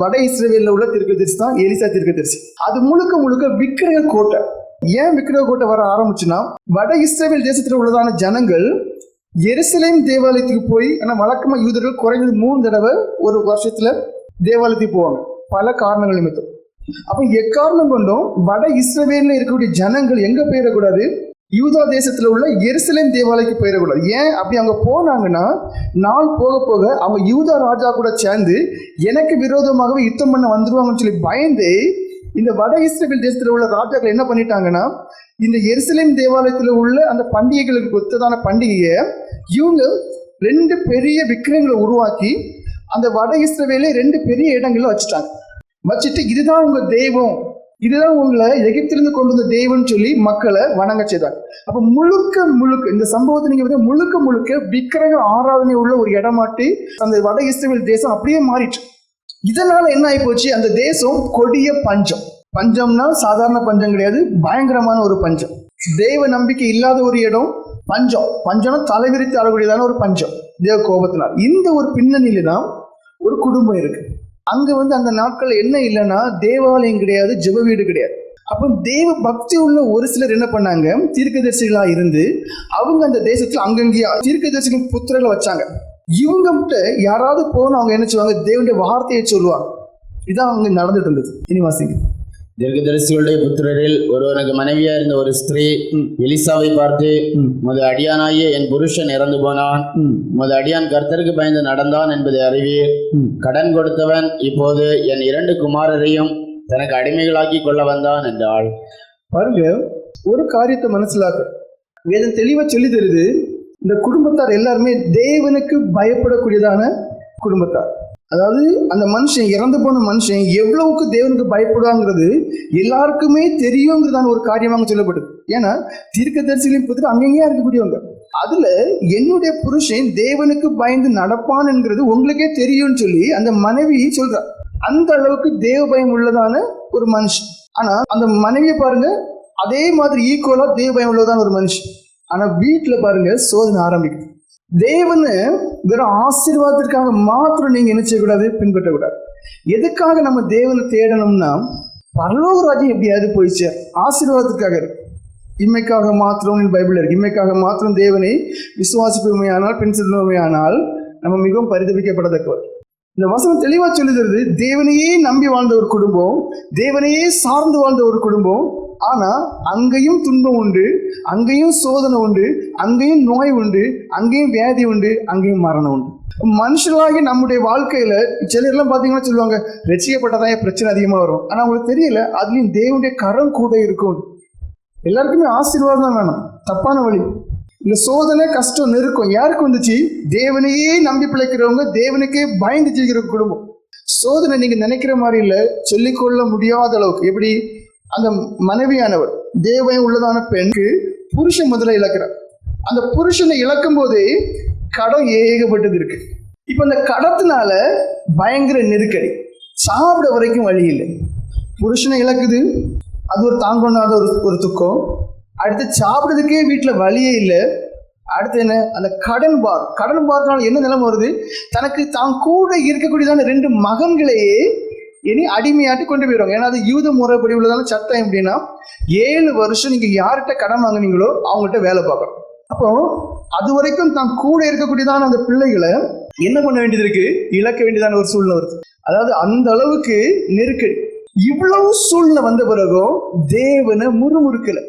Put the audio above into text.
வட இஸ்ரேலில் உள்ள தீர்க்கதரிசி தான் எலிசா தீர்க்கதரிசி அது முழுக்க முழுக்க விக்கிரக கோட்டை. ஏன் விக்கிரக கோட்டை வர ஆரம்பிச்சுன்னா வட இஸ்ரேல் தேசத்தில் உள்ளதான ஜனங்கள் எருசலேம் தேவாலயத்துக்கு போய் ஆனால் வழக்கமாக யூதர்கள் குறைஞ்சது மூணு தடவை ஒரு வருஷத்துல தேவாலயத்துக்கு போவாங்க. பல காரணங்கள் நிமித்தம். அப்ப எக்காரணம் கொண்டும் வட இஸ்ரவேல்ல இருக்கக்கூடிய ஜனங்கள் எங்க போயிடக்கூடாது? யூதா தேசத்துல உள்ள எருசலேம் தேவாலயத்துக்கு போயிடக்கூடாது ஏன்? அப்படி அவங்க போனாங்கன்னா நாள் போக போக அவங்க யூதா ராஜா கூட சேர்ந்து எனக்கு விரோதமாகவே யுத்தம் பண்ண வந்துருவாங்கன்னு சொல்லி பயந்து இந்த வட இஸ்ரேல் தேசத்துல உள்ள ராஜாக்கள் என்ன பண்ணிட்டாங்கன்னா இந்த எருசலேம் தேவாலயத்துல உள்ள அந்த பண்டிகைகளுக்கு ஒத்ததான பண்டிகையை இவங்க ரெண்டு பெரிய விக்கிரங்களை உருவாக்கி அந்த வட இஸ்ரவேல ரெண்டு பெரிய இடங்களில் வச்சுட்டாங்க. வச்சுட்டு இதுதான் உங்க தெய்வம். இதுதான் உங்களை எகிப்திலிருந்து கொண்டு வந்த தெய்வம்னு சொல்லி மக்களை வணங்க செய்தார். அப்ப முழுக்க முழுக்க இந்த சம்பவத்தை நீங்க வந்து முழுக்க முழுக்க விக்கிரக ஆராதனை உள்ள ஒரு இடமாட்டி அந்த வட இஸ்ரேல் தேசம் அப்படியே மாறிட்டு இதனால என்ன ஆகி போச்சு? அந்த தேசம் கொடிய பஞ்சம். பஞ்சம்னா சாதாரண பஞ்சம் கிடையாது பயங்கரமான ஒரு பஞ்சம். தெய்வ நம்பிக்கை இல்லாத ஒரு இடம் பஞ்சம். பஞ்சம்னா தலைவிரித்து அறக்கூடியதான ஒரு பஞ்சம். தேவ கோபத்தினால். இந்த ஒரு பின்னணியில தான் ஒரு குடும்பம் இருக்கு. அங்க வந்து அந்த நாட்கள் என்ன இல்லைன்னா தேவாலயம் கிடையாது ஜெப வீடு கிடையாது. அப்போ தேவ பக்தி உள்ள ஒரு சிலர் என்ன பண்ணாங்க? தீர்க்கதரிசிகளா இருந்து அவங்க அந்த தேசத்துல அங்கங்கேயா தீர்க்கதரிசிகள் புத்திரர்களை வச்சாங்க. இவங்க கிட்ட யாராவது போன அவங்க என்ன செய்வாங்க தேவனுடைய வார்த்தையை சொல்லுவாங்க. இதான் அவங்க நடந்துட்டு இருந்தது. இனி வாசிங்க தீர்க்கதரிசிகளுடைய புத்திரரில் ஒருவனுக்கு மனைவியா இருந்த ஒரு ஸ்திரீ எலிசாவை பார்த்து உமது அடியானாகிய என் புருஷன் இறந்து போனான். உமது அடியான் கர்த்தருக்கு பயந்து நடந்தான் என்பதை அறிவீர். கடன் கொடுத்தவன் இப்போது என் இரண்டு குமாரரையும் தனக்கு அடிமைகளாக்கி கொள்ள வந்தான் என்றாள். பாருங்க ஒரு காரியத்தை மனசிலாக்க. வேதம் தெளிவா சொல்லி தருது இந்த குடும்பத்தார் எல்லாருமே தேவனுக்கு பயப்படக்கூடியதான குடும்பத்தார். அதாவது அந்த மனுஷன் இறந்து போன மனுஷன் எவ்வளவுக்கு தேவனுக்கு பயப்படுவாங்கிறது எல்லாருக்குமே தெரியுங்கிறதான ஒரு காரியமாக சொல்லப்படுது ஏன்னா தீர்க்க தரிசிகளையும் பார்த்துட்டு அங்கங்கேயா இருக்கக்கூடியவங்க. அதுல என்னுடைய புருஷன் தேவனுக்கு பயந்து நடப்பான் என்கிறது உங்களுக்கே தெரியும்னு சொல்லி அந்த மனைவி சொல்றா. அந்த அளவுக்கு தேவ பயம் உள்ளதான ஒரு மனுஷன். ஆனா அந்த மனைவியை பாருங்க அதே மாதிரி ஈக்குவலா தேவ பயம் உள்ளதான ஒரு மனுஷன். ஆனா வீட்டுல பாருங்க சோதனை ஆரம்பிக்குது. தேவனு வெறும் ஆசீர்வாதத்திற்காக மாத்திரம் நீங்க என்ன செய்யக்கூடாது? பின்பற்றக்கூடாது. எதுக்காக நம்ம தேவனை தேடணும்னா பரலோக ராஜ்யம் எப்படியாவது போயிடுச்சு. ஆசீர்வாதத்துக்காக இருக்கு. இம்மைக்காக மாத்திரம் பைபிள் இருக்கு. இம்மைக்காக மாத்திரம் தேவனை விசுவாசிப்புமையானால் பின் செல்லுமையானால் நம்ம மிகவும் பரிதவிக்கப்படத்தக்கவர் இந்த வசனம் தெளிவா சொல்லுகிறது தேவனையே நம்பி வாழ்ந்த ஒரு குடும்பம் தேவனையே சார்ந்து வாழ்ந்த ஒரு குடும்பம் ஆனா அங்கேயும் துன்பம் உண்டு அங்கேயும் சோதனை உண்டு அங்கேயும் நோய் உண்டு அங்கேயும் வியாதி உண்டு அங்கேயும் மரணம் உண்டு. மனுஷனாகி நம்முடைய வாழ்க்கையில சிலர்லாம் பாத்தீங்கன்னா சொல்லுவாங்க ரசிக்கப்பட்டதான் என் பிரச்சனை அதிகமா வரும். ஆனா அவங்களுக்கு தெரியல அதுலயும் தேவனுடைய கரம் கூட இருக்கும். எல்லாருக்குமே ஆசீர்வாதம் தான் வேணும். தப்பான வழி. இந்த சோதனை கஷ்டம் நெருக்கம் யாருக்கு வந்துச்சு? தேவனையே நம்பி பிழைக்கிறவங்க தேவனுக்கே பயந்து செய்கிற குடும்பம். சோதனை நீங்க நினைக்கிற மாதிரி இல்ல சொல்லிக்கொள்ள முடியாத அளவுக்கு. எப்படி? அந்த மனைவியானவர் தேவன் உள்ளதான பெண்ணுக்கு புருஷன் முதல்ல இழக்கிறார். அந்த புருஷனை இழக்கும் போதே கடம் ஏகப்பட்டது இருக்கு. இப்ப அந்த கடத்தினால பயங்கர நெருக்கடி. சாப்பிட வரைக்கும் வழி இல்லை. புருஷனை இழக்குது. அது ஒரு தாங்கொண்டாத ஒரு ஒரு துக்கம். அடுத்து சாப்பிட்றதுக்கே வீட்டில் வழியே இல்லை. அடுத்து என்ன? அந்த கடன் பார். கடன் பார்னால என்ன நிலைமை வருது? தனக்கு தான் கூட இருக்கக்கூடியதான ரெண்டு மகன்களையே இனி அடிமையாட்டி கொண்டு போயிடுவாங்க. ஏன்னா அது யூத முறைப்படி உள்ளதான சட்டம் எப்படின்னா ஏழு வருஷம் நீங்க யார்கிட்ட கடன் வாங்குனீங்களோ அவங்ககிட்ட வேலை பார்க்கணும். அப்போ அது வரைக்கும் தான் கூட இருக்கக்கூடியதான அந்த பிள்ளைகளை என்ன பண்ண வேண்டியது இருக்கு? இழக்க வேண்டியதான ஒரு சூழ்நிலை வருது. அதாவது அந்த அளவுக்கு நெருக்கடி. இவ்வளவு சூழ்நிலை வந்த பிறகும் தேவனை முறுமுறுக்கலை.